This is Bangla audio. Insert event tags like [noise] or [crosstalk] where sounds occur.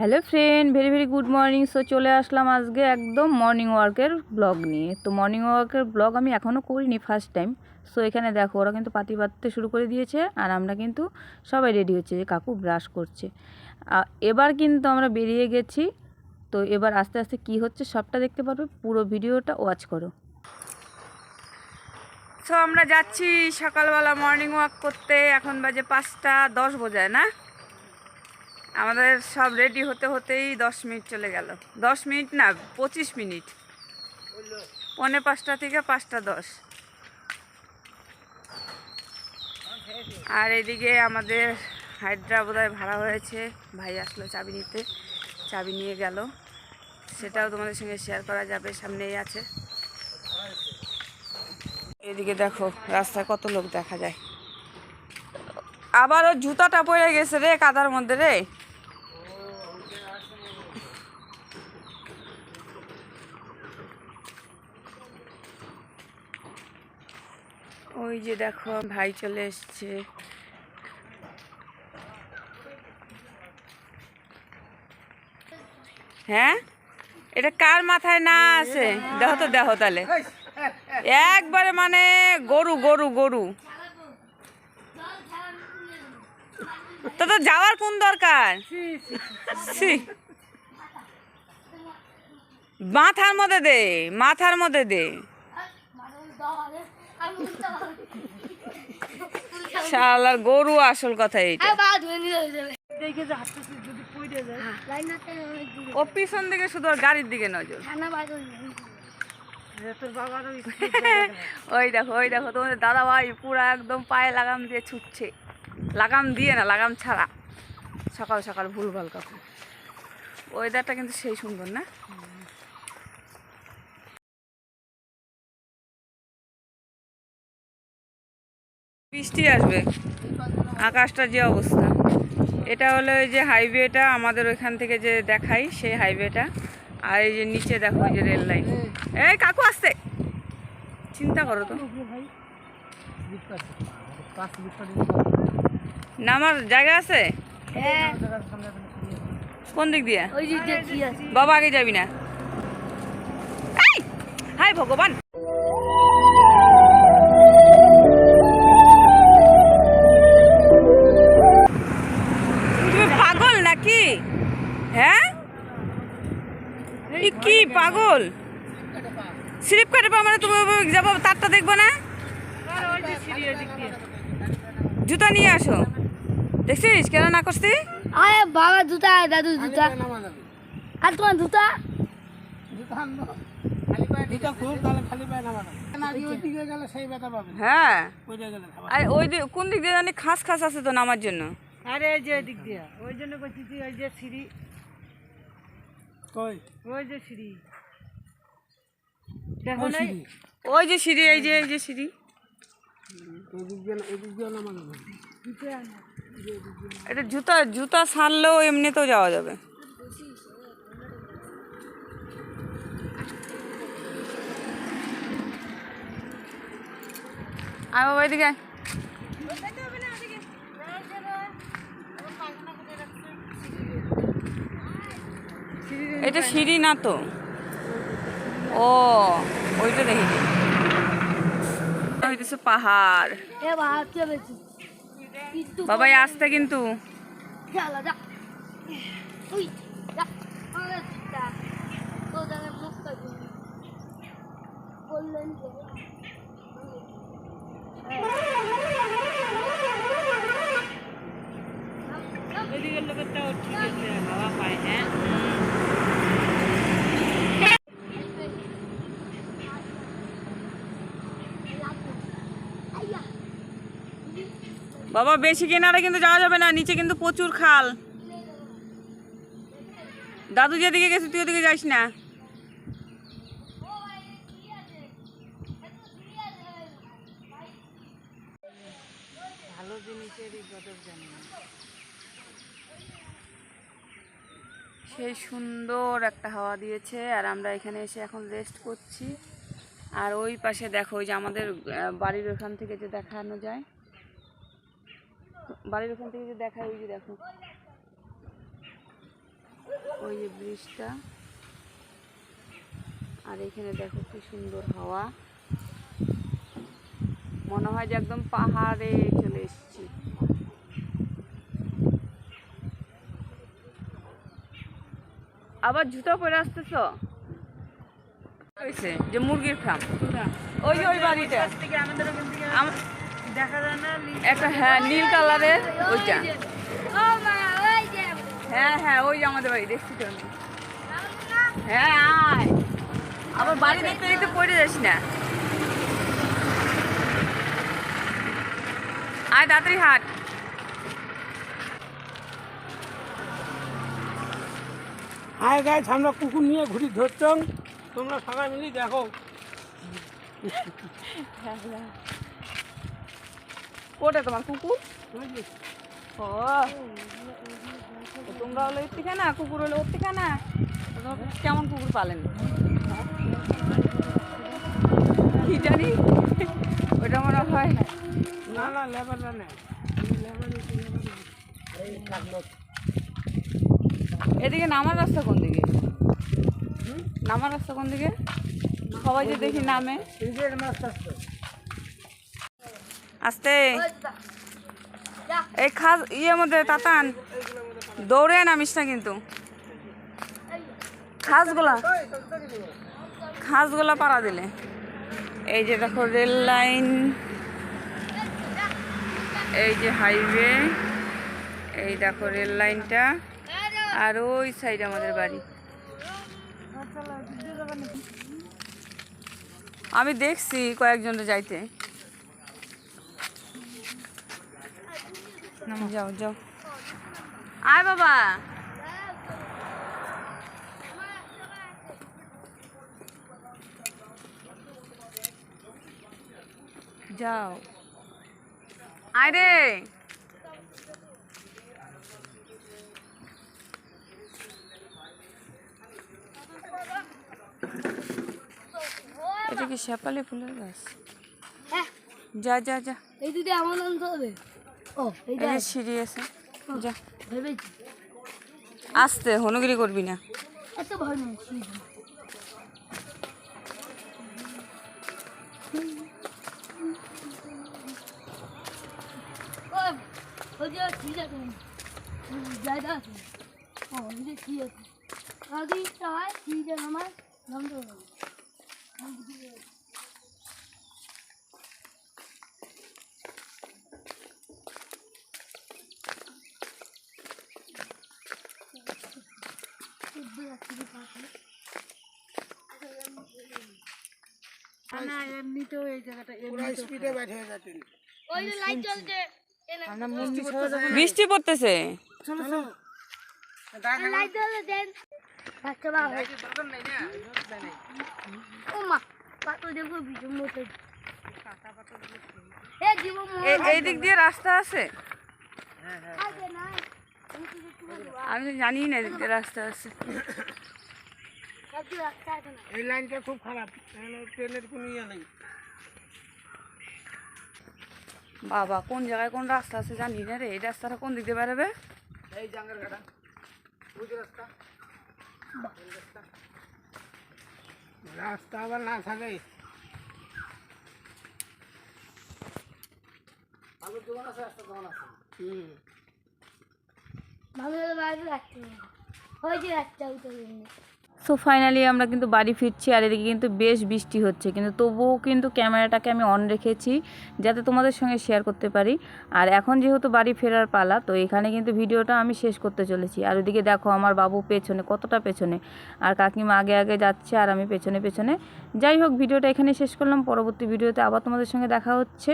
Hello friend very very good morning so চলে আসলাম আজকে একদম মর্নিং ওয়ার্কের ব্লগ নিয়ে। তো মর্নিং ওয়ার্কের ব্লগ আমি এখনও করিনি ফার্স্ট টাইম সো এখানে দেখো, ওরা কিন্তু পাতি বাঁধতে শুরু করে দিয়েছে আর আমরা কিন্তু সবাই রেডি হচ্ছে যে কাকু ব্রাশ করছে। এবার কিন্তু আমরা বেরিয়ে গেছি। তো এবার আস্তে আস্তে কি হচ্ছে সবটা দেখতে পারবে। পুরো ভিডিওটা ওয়াচ করো। সো আমরা যাচ্ছি সকালবেলা মর্নিং ওয়াক করতে। এখন বাজে পাঁচটা দশ বোঝায় না? আমাদের সব রেডি হতে হতেই দশ মিনিট চলে গেল। দশ মিনিট না, পঁচিশ মিনিট। পৌনে পাঁচটা থেকে পাঁচটা দশ। আর এদিকে আমাদের হাইড্রা বোধহয় ভাড়া হয়েছে। ভাই আসলো চাবি নিতে। চাবি নিয়ে গেল। সেটাও তোমাদের সঙ্গে শেয়ার করা যাবে, সামনেই আছে। এদিকে দেখো, রাস্তায় কত লোক দেখা যায়। আবার ওর জুতাটা পড়ে গেছে রে কাদার মধ্যে রে। ওই যে দেখো, ভাই চলে এসছে। হ্যাঁ? এটা কার মাথায় না আছে? দেখো তো, দেখো তাহলে। একবারে মানে গরু গরু গরু। তো তো যাওয়ার কোন দরকার। মাথার মধ্যে দে, মাথার মধ্যে দে। শালার গরু আসল কথা এইটা। দেখে যে হাঁটতেছে যদি পড়ে যায়। লাইনাতে অনেক দূরে ও পিছন দিকে শুধু গাড়ির দিকে নজর। [laughs] ওই দেখো ওই দেখো তোমাদের দাদা ভাই পুরো একদম পায়ে লাগাম দিয়ে ছুটছে। লাগাম দিয়ে না লাগাম ছাড়া। সকাল সকাল ভুলভাল কাকু ওয়েদারটা কিন্তু সেই সুন্দর না? বৃষ্টি আসবে। আকাশটা যে অবস্থা। এটা হলো ওই যে হাইওয়েটা আমাদের ওইখান থেকে যে দেখাই সেই হাইওয়েটা। আর এই যে নিচে দেখো যে রেল লাইন। এই কাকু আসছে। চিন্তা করো তো। নামার জায়গা আছে? হ্যাঁ। কোন দিক দিয়ে? বাবা আগে যাবি না। হাই ভগবান! স্লিপ কাটে মানে তুমি যাব তারটা দেখব না? জুতা নিয়ে আসো। দেখছিস? কেন না করছি? আরে বাবা জুতা দাদু জুতা। আর তোমার জুতা? হ্যাঁ। ওই দিক কোন দিক দিয়ে জানি খাস খাস আছে তো নামার জন্য? আরে এই যে দিক দিয়া। ওই জন্য কইছি ওই যে সিঁড়ি। ওই যে সিঁড়ি। দেখো নাই? ওই যে সিঁড়ি এই যে এই যে সিঁড়ি। এটা জুতা জুতা ছাড়লেও এমনিতেও যাওয়া যাবে। আয় বাবা এদিকে এটা সিঁড়ি না তো? ও ওইটা দেখি। হইতেছে পাহাড়। বাবাই আসতে কিন্তু। বললেন যে ওইদিকের লোকেরটাও ঠিক আছে হাওয়া পায় হ্যাঁ আইয়া বাবা বেশি কিনারে কিন্তু যাওয়া যাবে না নিচে কিন্তু প্রচুর খাল। দাদু যেদিকে গেছে তুই ওদিকে যাস না। ভালো জিনিসেরই কদর জানি সেই সুন্দর একটা হাওয়া দিয়েছে আর আমরা এখানে এসে এখন রেস্ট করছি। আর ওই পাশে দেখো ওই যে আমাদের বাড়ির ওখান থেকে যে দেখানো যায়। বাড়ির ওখান থেকে যে দেখায় ওই যে দেখো। ওই যে ব্রিজটা। আর এখানে দেখো কি সুন্দর হাওয়া। মনে হয় যে একদম পাহাড়ে চলে এসেছি। আবার জুতো পরে আসতেছ? যে মুরগির ফার্ম ওই ওই বাড়িটা। আমাদের একটা হ্যাঁ নীল কালারের ওইটা। ও মা ওই যে। হ্যাঁ হ্যাঁ ওই আমাদের বাড়ি দেখছি তো আমি। হ্যাঁ আয়। আবার বাড়ি দেখতে দেখতে পড়ে যাস না। আয় তাড়াতাড়ি হাট। হায় গাছ আমরা কুকুর নিয়ে ঘুরি ধরছং তোমরা সবাই মিলে দেখো। কোটা তোমার কুকুর? ও। তোমরা হলো এর থেকে না? কুকুর হলো ওর থেকে না? কেমন কুকুর পালেন? কি জানি? ওটা মনে হয় না। না থাকল এদিকে নামার রাস্তা কোন দিকে? নামার রাস্তা কোন দিকে? সবাই যে দেখি নামে। আস্তে। এই খাস ইয়ের মধ্যে তাতান। দৌড়ে নামিস না কিন্তু। খাসগুলা। খাসগুলা পাড়া দিলে। এই যে দেখো রেল লাইন। এই যে হাইওয়ে। এই দেখো রেল লাইনটা। আর ওই সাইড আমাদের বাড়ি। আমি দেখছি কয়েকজন যাইতে। যাও যাও। আয় বাবা। যাও। আয় রে। এটা কি শেপালি ফুলের গাছ? হ্যাঁ। যা যা যা। এই দিদি আনতে হবে সিঁড়ি আছে। যা। আসতে হনুগিরি করবি না। এত ভয় নেই ঠিক জায়গা আছে ও ওই যে ঠিক আছে যদি ইচ্ছা হয় ঠিক আছে আমার নামতে হবে না এমনিতেও এই জায়গাটা স্পিডে বাইরে হয়ে যাচ্ছে ওই যে লাইট জ্বলছে এনে আমরা মন্দির সবাই যখন বৃষ্টি পড়তেছে। চলো চলো। লাইট জ্বলে দেন। বাচ্চা বাবা। ও মা পাথর দেখো ভীষণ মতো এ জীব এ- এই দিক দিয়ে রাস্তা আছে। আগে না আমি জানি না এদিক রাস্তা আছে। আছে এই লাইনটা খুব খারাপ ট্রেনের কোনো ইয়ে নেই? বাবা কোন জায়গায় কোন রাস্তা আছে জানি না রে এই রাস্তাটা কোন দিক দিয়ে বেরোবে? এই জাঙ্গের ঘাটা। রাস্তা। রাস্তা আবার না থাকে। হুম। সো ফাইনালি আমরা কিন্তু বাড়ি ফিরছি আর এদিকে কিন্তু বেশ বৃষ্টি হচ্ছে। কিন্তু তবুও কিন্তু ক্যামেরাটাকে আমি অন রেখেছি যাতে তোমাদের সঙ্গে শেয়ার করতে পারি। আর এখন যেহেতু বাড়ি ফেরার পালা, তো এখানে কিন্তু ভিডিওটা আমি শেষ করতে চলেছি। আর ওদিকে দেখো আমার বাবু পেছনে, কতটা পেছনে। আর কাকিমা আগে আগে যাচ্ছে আর আমি পেছনে পেছনে। যাই হোক, ভিডিওটা এখানে শেষ করলাম। পরবর্তী ভিডিওতে আবার তোমাদের সঙ্গে দেখা হচ্ছে।